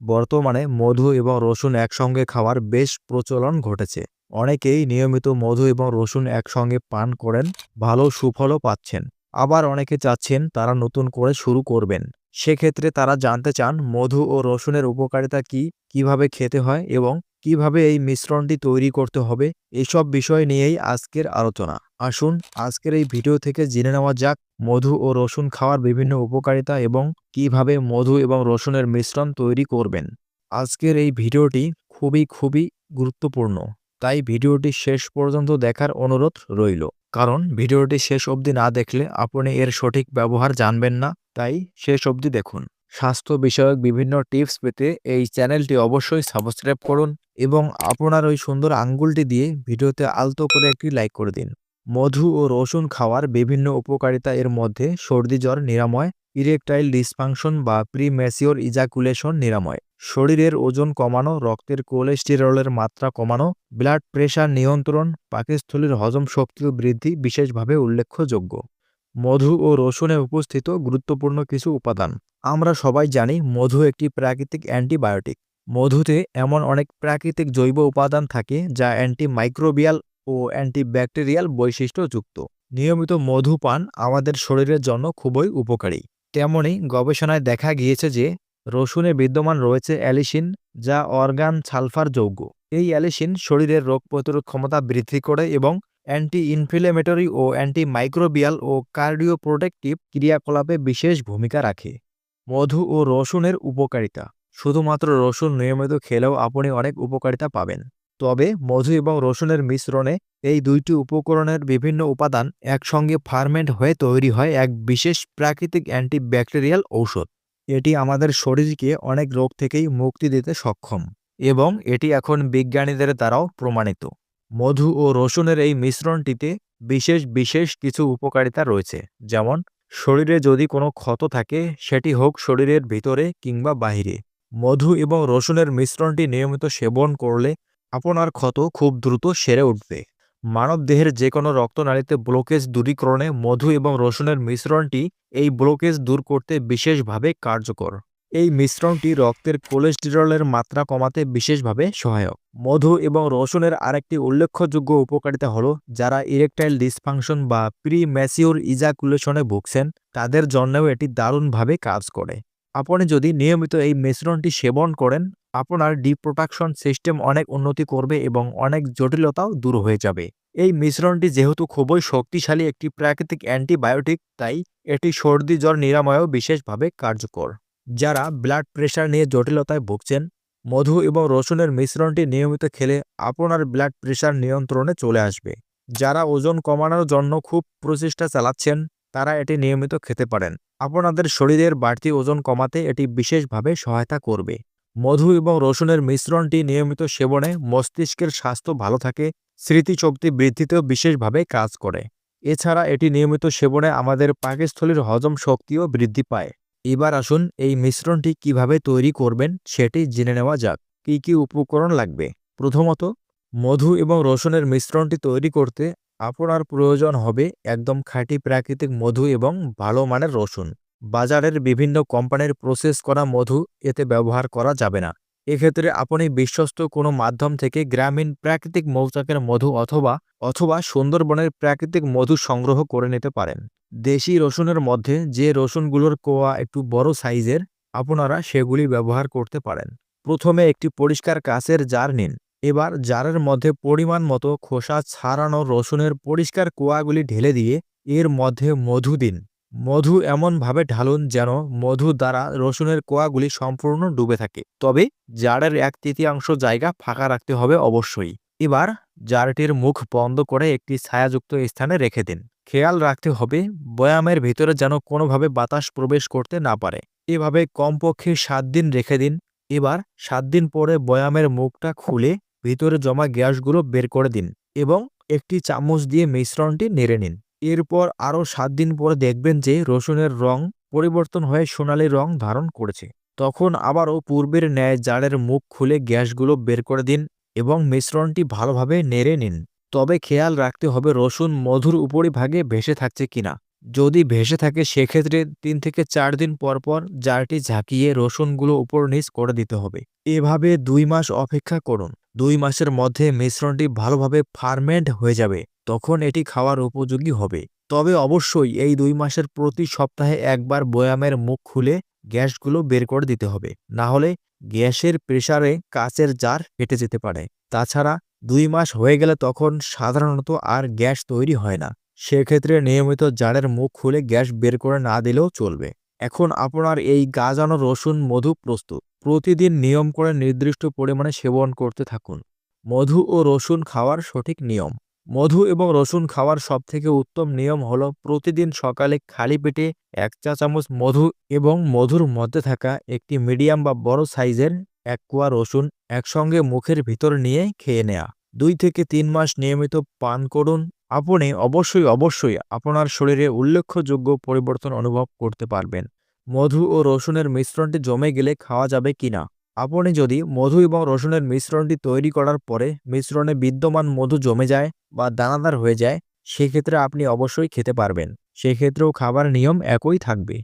বর্তমানে মধু এবং রসুন একসঙ্গে খাওয়ার বেশ প্রচলন ঘটেছে। অনেকেই নিয়মিত মধু এবং রসুন একসঙ্গে পান করেন, ভালো সুফলও পাচ্ছেন। আবার অনেকে চাচ্ছেন তারা নতুন করে শুরু করবেন। সেক্ষেত্রে তারা জানতে চান মধু ও রসুনের উপকারিতা কি, কীভাবে খেতে হয় এবং কীভাবে এই মিশ্রণটি তৈরি করতে হবে, এসব বিষয় নিয়েই আজকের আলোচনা। আসুন, আজকের এই ভিডিও থেকে জেনে নেওয়া যাক মধু ও রসুন খাওয়ার বিভিন্ন উপকারিতা এবং কীভাবে মধু এবং রসুনের মিশ্রণ তৈরি করবেন। আজকের এই ভিডিওটি খুবই খুবই গুরুত্বপূর্ণ, তাই ভিডিওটি শেষ পর্যন্ত দেখার অনুরোধ রইল। কারণ ভিডিওটি শেষ অবধি না দেখলে আপনি এর সঠিক ব্যবহার জানবেন না, তাই শেষ অবধি দেখুন। স্বাস্থ্য বিষয়ক বিভিন্ন টিপস পেতে এই চ্যানেলটি অবশ্যই সাবস্ক্রাইব করুন এবং আপনার ওই সুন্দর আঙ্গুলটি দিয়ে ভিডিওতে আলতো করে একটি লাইক করে দিন। মধু ও রসুন খাওয়ার বিভিন্ন উপকারিতা এর মধ্যে সর্দি জ্বর নিরাময়, ইরেকটাইল ডিসফাংশন বা প্রিম্যাসিওর ইজাকুলেশন নিরাময়। শরীরের ওজন কমানো, রক্তের কোলেস্টেরলের মাত্রা কমানো, ব্লাড প্রেশার নিয়ন্ত্রণ, পাকস্থলীর হজম শক্তি বৃদ্ধি বিশেষভাবে উল্লেখযোগ্য। মধু ও রসুনে উপস্থিত গুরুত্বপূর্ণ কিছু উপাদান। আমরা সবাই জানি মধু একটি প্রাকৃতিক অ্যান্টিবায়োটিক। মধুতে এমন অনেক প্রাকৃতিক জৈব উপাদান থাকে যা অ্যান্টিমাইক্রোবিয়াল ও অ্যান্টিব্যাকটেরিয়াল বৈশিষ্ট্যযুক্ত নিয়মিত মধু পান আমাদের শরীরের জন্য খুবই উপকারী। তেমনই গবেষণায় দেখা গিয়েছে যে রসুনে বিদ্যমান রয়েছে অ্যালিসিন, যা অর্গান সালফার যৌগ। এই অ্যালিসিন শরীরের রোগ প্রতিরোধ ক্ষমতা বৃদ্ধি করে এবং অ্যান্টি ইনফ্লেমেটরি ও অ্যান্টিমাইক্রোবিয়াল ও কার্ডিও প্রোটেক্টিভ ক্রিয়াকলাপে বিশেষ ভূমিকা রাখে। মধু ও রসুনের উপকারিতা। শুধুমাত্র রসুন নিয়মিত খেলেও আপনি অনেক উপকারিতা পাবেন। তবে মধু এবং রসুনের মিশ্রণে এই দুইটি উপকরণের বিভিন্ন উপাদান একসঙ্গে ফার্মেন্ট হয়ে তৈরি হয় এক বিশেষ প্রাকৃতিক অ্যান্টিব্যাকটেরিয়াল ঔষধ। এটি আমাদের শরীরকে অনেক রোগ থেকেই মুক্তি দিতে সক্ষম এবং এটি এখন বিজ্ঞানীদের দ্বারাও প্রমাণিত। মধু ও রসুনের এই মিশ্রণটিতে বিশেষ বিশেষ কিছু উপকারিতা রয়েছে, যেমন শরীরে যদি কোনো ক্ষত থাকে, সেটি হোক শরীরের ভিতরে কিংবা বাহিরে। মধু এবং রসুনের মিশ্রণটি নিয়মিত সেবন করলে আপনার ক্ষত খুব দ্রুত সেরে উঠবে। মানবদেহের যে কোনো রক্তনালীতে ব্লকেজ দূরীকরণে মধু এবং রসুনের মিশ্রণটি এই ব্লকেজ দূর করতে বিশেষভাবে কার্যকর। এই মিশ্রণটি রক্তের কোলেস্টেরলের মাত্রা কমাতে বিশেষভাবে সহায়ক। মধু এবং রসুনের আরেকটি উল্লেখযোগ্য উপকারিতা হলো যারা ইরেকটাইল ডিসফাংশন বা প্রি ম্যাসিওর ইজাকুলেশনে ভুগছেন, তাদের জন্যও এটি দারুণভাবে কাজ করে। আপনি যদি নিয়মিত এই মিশ্রণটি সেবন করেন, আপনার ডিপ্রোটাকশন সিস্টেম অনেক উন্নতি করবে এবং অনেক জটিলতাও দূর হয়ে যাবে। এই মিশ্রণটি যেহেতু খুবই শক্তিশালী একটি প্রাকৃতিক অ্যান্টিবায়োটিক, তাই এটি সর্দি, জ্বর, নিরাময়েও বিশেষভাবে কার্যকর। যারা ব্লাড প্রেশার নিয়ে জটিলতায় ভুগছেন, মধু এবং রসুনের মিশ্রণটি নিয়মিত খেলে আপনার ব্লাড প্রেশার নিয়ন্ত্রণে চলে আসবে। যারা ওজন কমানোর জন্য খুব প্রচেষ্টা চালাচ্ছেন, তারা এটি নিয়মিত খেতে পারেন। আপনাদের শরীরের বাড়তি ওজন কমাতে এটি বিশেষভাবে সহায়তা করবে। মধু এবং রসুনের মিশ্রণটি নিয়মিত সেবনে মস্তিষ্কের স্বাস্থ্য ভালো থাকে, স্মৃতিশক্তি বৃদ্ধিতেও বিশেষভাবে কাজ করে। এছাড়া এটি নিয়মিত সেবনে আমাদের পাকস্থলীর হজম শক্তিও বৃদ্ধি পায়। এবার আসুন এই মিশ্রণটি কীভাবে তৈরি করবেন সেটি জেনে নেওয়া যাক। কী কী উপকরণ লাগবে? প্রথমত, মধু এবং রসুনের মিশ্রণটি তৈরি করতে আপনার প্রয়োজন হবে একদম খাঁটি প্রাকৃতিক মধু এবং ভালো মানের রসুন। বাজারের বিভিন্ন কোম্পানির প্রসেস করা মধু এতে ব্যবহার করা যাবে না। এক্ষেত্রে আপনি বিশ্বস্ত কোনো মাধ্যম থেকে গ্রামীণ প্রাকৃতিক মৌচাকের মধু অথবা অথবা সুন্দরবনের প্রাকৃতিক মধু সংগ্রহ করে নিতে পারেন। দেশি রসুনের মধ্যে যে রসুনগুলোর কোয়া একটু বড় সাইজের, আপনারা সেগুলি ব্যবহার করতে পারেন। প্রথমে একটি পরিষ্কার কাঁচের জার নিন। এবার জারের মধ্যে পরিমাণ মতো খোসা ছাড়ানো রসুনের পরিষ্কার কোয়াগুলি ঢেলে দিয়ে এর মধ্যে মধু দিন। মধু এমনভাবে ঢালুন যেন মধু দ্বারা রসুনের কোয়াগুলি সম্পূর্ণ ডুবে থাকে। তবে জারের এক তৃতীয়াংশ জায়গা ফাঁকা রাখতে হবে অবশ্যই। এবার জারটির মুখ বন্ধ করে একটি ছায়াযুক্ত স্থানে রেখে দিন। খেয়াল রাখতে হবে বয়ামের ভেতরে যেন কোনোভাবে বাতাস প্রবেশ করতে না পারে। এভাবে কমপক্ষে সাত দিন রেখে দিন। এবার সাত দিন পরে বয়ামের মুখটা খুলে ভিতরে জমা গ্যাসগুলো বের করে দিন এবং একটি চামচ দিয়ে মিশ্রণটি নেড়ে নিন। এরপর আরও সাত দিন পরে দেখবেন যে রসুনের রং পরিবর্তন হয়ে সোনালি রং ধারণ করেছে। তখন আবারও পূর্বের ন্যায় জারের মুখ খুলে গ্যাসগুলো বের করে দিন এবং মিশ্রণটি ভালোভাবে নেড়ে নিন। তবে খেয়াল রাখতে হবে রসুন মধুর উপরিভাগে ভেসে থাকছে কিনা। যদি ভেসে থাকে, সেক্ষেত্রে তিন থেকে চার দিন পর পর জারটি ঝাঁকিয়ে রসুনগুলো উপর নিচ করে দিতে হবে। এভাবে দুই মাস অপেক্ষা করুন। দুই মাসের মধ্যে মিশ্রণটি ভালোভাবে ফার্মেন্ট হয়ে যাবে, তখন এটি খাওয়ার উপযোগী হবে। তবে অবশ্যই এই দুই মাসের প্রতি সপ্তাহে একবার বয়ামের মুখ খুলে গ্যাসগুলো বের করে দিতে হবে। না হলে গ্যাসের প্রেসারে কাচের জার ফেটে যেতে পারে। তাছাড়া দুই মাস হয়ে গেলে তখন সাধারণত আর গ্যাস তৈরি হয় না। সেক্ষেত্রে নিয়মিত জারের মুখ খুলে গ্যাস বের করে না দিলেও চলবে। এখন আপনার এই গাজানো রসুন মধু প্রস্তুত। প্রতিদিন নিয়ম করে নির্দিষ্ট পরিমাণে সেবন করতে থাকুন। মধু ও রসুন খাওয়ার সঠিক নিয়ম। মধু এবং রসুন খাওয়ার সবথেকে উত্তম নিয়ম হল প্রতিদিন সকালে খালি পেটে এক চা চামচ মধু এবং মধুর মধ্যে থাকা একটি মিডিয়াম বা বড় সাইজের এক কোয়া রসুন একসঙ্গে মুখের ভিতর নিয়ে খেয়ে নেয়া। দুই থেকে তিন মাস নিয়মিত পান করুন। আপনি অবশ্যই অবশ্যই আপনার শরীরে উল্লেখযোগ্য পরিবর্তন অনুভব করতে পারবেন। মধু ও রসুনের মিশ্রণটি জমে গেলে খাওয়া যাবে কিনা আপনি যদি মধু এবং রসুনের মিশ্রণটি তৈরি করার পরে মিশ্রণে বিদ্যমান মধু জমে যায় বা দানাদার হয়ে যায়, সেক্ষেত্রে আপনি অবশ্যই খেতে পারবেন। সেক্ষেত্রেও খাবার নিয়ম একই থাকবে।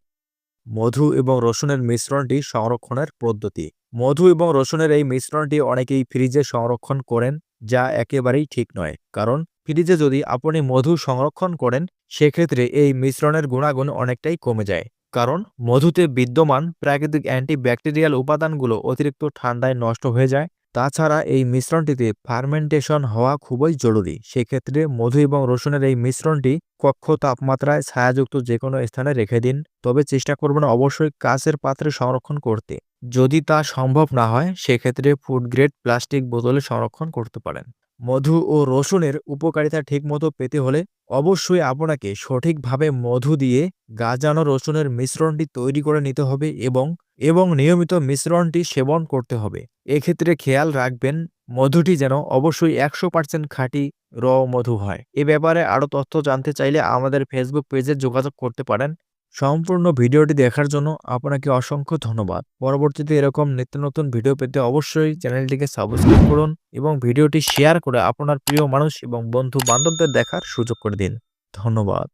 মধু এবং রসুনের মিশ্রণটি সংরক্ষণের পদ্ধতি। মধু এবং রসুনের এই মিশ্রণটি অনেকেই ফ্রিজে সংরক্ষণ করেন, যা একেবারেই ঠিক নয়। কারণ, ফ্রিজে যদি আপনি মধু সংরক্ষণ করেন, সেক্ষেত্রে এই মিশ্রণের গুণাগুণ অনেকটাই কমে যায়। কারণ, মধুতে বিদ্যমান প্রাকৃতিক অ্যান্টিব্যাকটেরিয়াল উপাদানগুলো অতিরিক্ত ঠান্ডায় নষ্ট হয়ে যায় তাছাড়া এই মিশ্রণটিতে ফার্মেন্টেশন হওয়া খুবই জরুরি। সেক্ষেত্রে মধু এবং রসুনের এই মিশ্রণটি কক্ষ, তাপমাত্রায় ছায়াযুক্ত যে কোনো স্থানে রেখে দিন। তবে চেষ্টা করবেন অবশ্যই কাচের পাত্রে সংরক্ষণ করতে। যদি তা সম্ভব না হয়, সেক্ষেত্রে ফুড গ্রেড প্লাস্টিক বোতলে সংরক্ষণ করতে পারেন। মধু ও রসুনের উপকারিতা ঠিকমতো পেতে হলে অবশ্যই আপনাকে সঠিকভাবে মধু দিয়ে গাজানো রসুনের মিশ্রণটি তৈরি করে নিতে হবে এবং এবং নিয়মিত মিশ্রণটি সেবন করতে হবে। এক্ষেত্রে খেয়াল রাখবেন, মধুটি যেন অবশ্যই একশো পার্সেন্ট খাঁটি, র মধু হয়। এ ব্যাপারে আরও তথ্য জানতে চাইলে আমাদের ফেসবুক পেজে যোগাযোগ করতে পারেন। সম্পূর্ণ ভিডিওটি দেখার জন্য আপনাকে অসংখ্য ধন্যবাদ। পরবর্তীতে এরকম নিত্য নতুন ভিডিও পেতে অবশ্যই চ্যানেলটিকে সাবস্ক্রাইব করুন এবং ভিডিওটি শেয়ার করে আপনার প্রিয় মানুষ এবং বন্ধু বান্ধবদের দেখার সুযোগ করে দিন। ধন্যবাদ।